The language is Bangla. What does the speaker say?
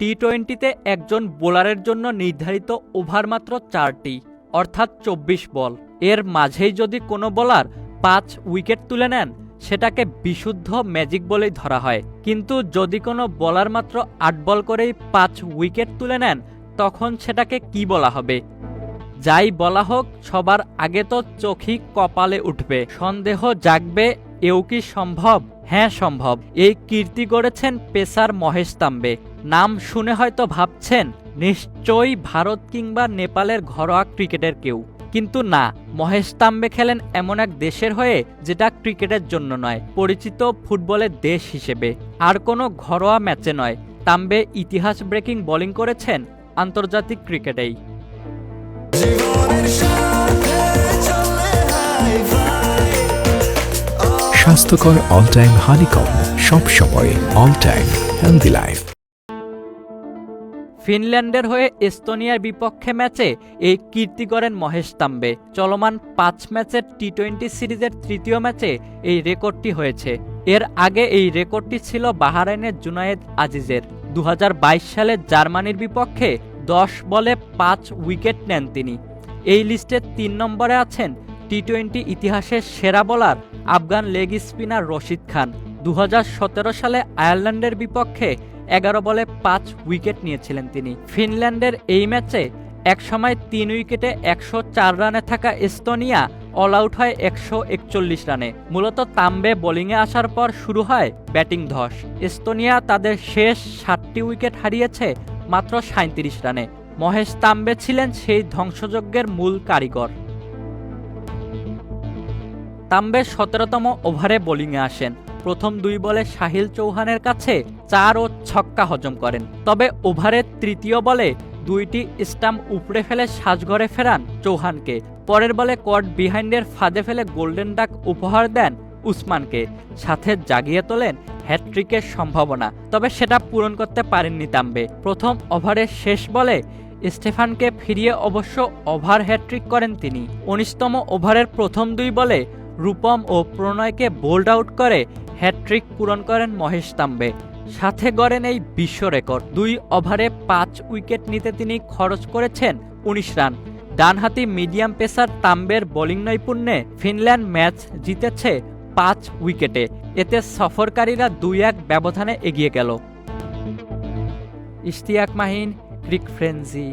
টি টোয়েন্টিতে একজন বোলারের জন্য নির্ধারিত ওভার মাত্র চারটি, অর্থাৎ চব্বিশ বল। এর মাঝেই যদি কোনো বোলার পাঁচ উইকেট তুলে নেন, সেটাকে বিশুদ্ধ ম্যাজিক বলেই ধরা হয়। কিন্তু যদি কোনো বোলার মাত্র আট বল করেই পাঁচ উইকেট তুলে নেন, তখন সেটাকে কি বলা হবে? যাই বলা হোক, সবার আগে তো চোখই কপালে উঠবে। সন্দেহ জাগবে, এও কি সম্ভব? হ্যাঁ সম্ভব। এই কীর্তি গড়েছেন পেসার মহেশ তাম্বে। নাম শুনে হয়তো ভাবছেন, নিশ্চয়ই ভারত কিংবা নেপালের ঘরোয়া ক্রিকেটের কেউ। কিন্তু না, মহেশ তাম্বে খেলেন এমন এক দেশের হয়ে যেটা ক্রিকেটের জন্য নয়, পরিচিত ফুটবলের দেশ হিসেবে। আর কোনো ঘরোয়া ম্যাচে নয়। তাম্বে ইতিহাস ব্রেকিং বোলিং করেছেন আন্তর্জাতিক ক্রিকেটেই। স্বাস্থ্যকর অল টাইম হানিকম সব সময় অল টাইম হেলদি লাইফ ফিনল্যান্ডের হয়ে এস্তোনিয়ার বিপক্ষে ম্যাচে এই কীর্তি করেন মহেশ তাম্বে। চলমান পাঁচ ম্যাচের টি টোয়েন্টি সিরিজের তৃতীয় ম্যাচে এই রেকর্ডটি হয়েছে। এর আগে এই রেকর্ডটি ছিল বাহারাইনের জুনায়েদ আজিজের। দু হাজার বাইশ সালে জার্মানির বিপক্ষে দশ বলে পাঁচ উইকেট নেন তিনি। এই লিস্টে তিন নম্বরে আছেন টি টোয়েন্টি ইতিহাসের সেরা bowler Afghan leg spinner Rashid Khan দু হাজার সতেরো সালে আয়ারল্যান্ডের বিপক্ষে এগারো বলে পাঁচ উইকেট নিয়েছিলেন তিনি। ফিনল্যান্ডের এই ম্যাচে একসময় তিন উইকেটে একশো চার রানে থাকা এস্তোনিয়া অল আউট হয় একশো একচল্লিশ রানে। মূলত তাম্বে বোলিংয়ে আসার পর শুরু হয় ব্যাটিং ধস। এস্তোনিয়া তাদের শেষ সাতটি উইকেট হারিয়েছে মাত্র সাঁত্রিশ রানে। মহেশ তাম্বে ছিলেন সেই ধ্বংসযজ্ঞের মূল কারিগর। তাম্বে সতেরোতম ওভারে বোলিংয়ে আসেন। প্রথম দুই বলে শাহিল চৌহানের কাছে চার ও ছক্কা হজম করেন। তবে ওভারের তৃতীয় বলে দুইটি স্টাম্প উপড়ে ফেলে সাজঘরে ফেরান চৌহানকে। পরের বলে কট বিহাইন্ডের ফাঁদে ফেলে গোল্ডেন ডাক উপহার দেন উসমানকে। সাথে জাগিয়ে তোলেন হ্যাট্রিকের সম্ভাবনা, তবে সেটা পূরণ করতে পারেননি তাম্বে। প্রথম ওভারের শেষ বলে স্টেফানকে ফিরিয়ে অবশ্য ওভার হ্যাট্রিক করেন তিনি। উনিশতম ওভারের প্রথম দুই বলে রূপম ও প্রণয়কে বোল্ড আউট করে হ্যাট্রিক পূরণ করেন মহেশ তাম্বে। সাথে গড়েন এই বিশ্ব রেকর্ড। দুই ওভারে পাঁচ উইকেট নিতে তিনি খরচ করেছেন উনিশ রান। ডানহাতি মিডিয়াম পেসার তাম্বের বোলিং নৈপুণ্যে ফিনল্যান্ড ম্যাচ জিতেছে পাঁচ উইকেটে। এতে সফরকারীরা দুই এক ব্যবধানে এগিয়ে গেল। ইশতিয়াক মাহিন, ক্রিক ফ্রেন্সি।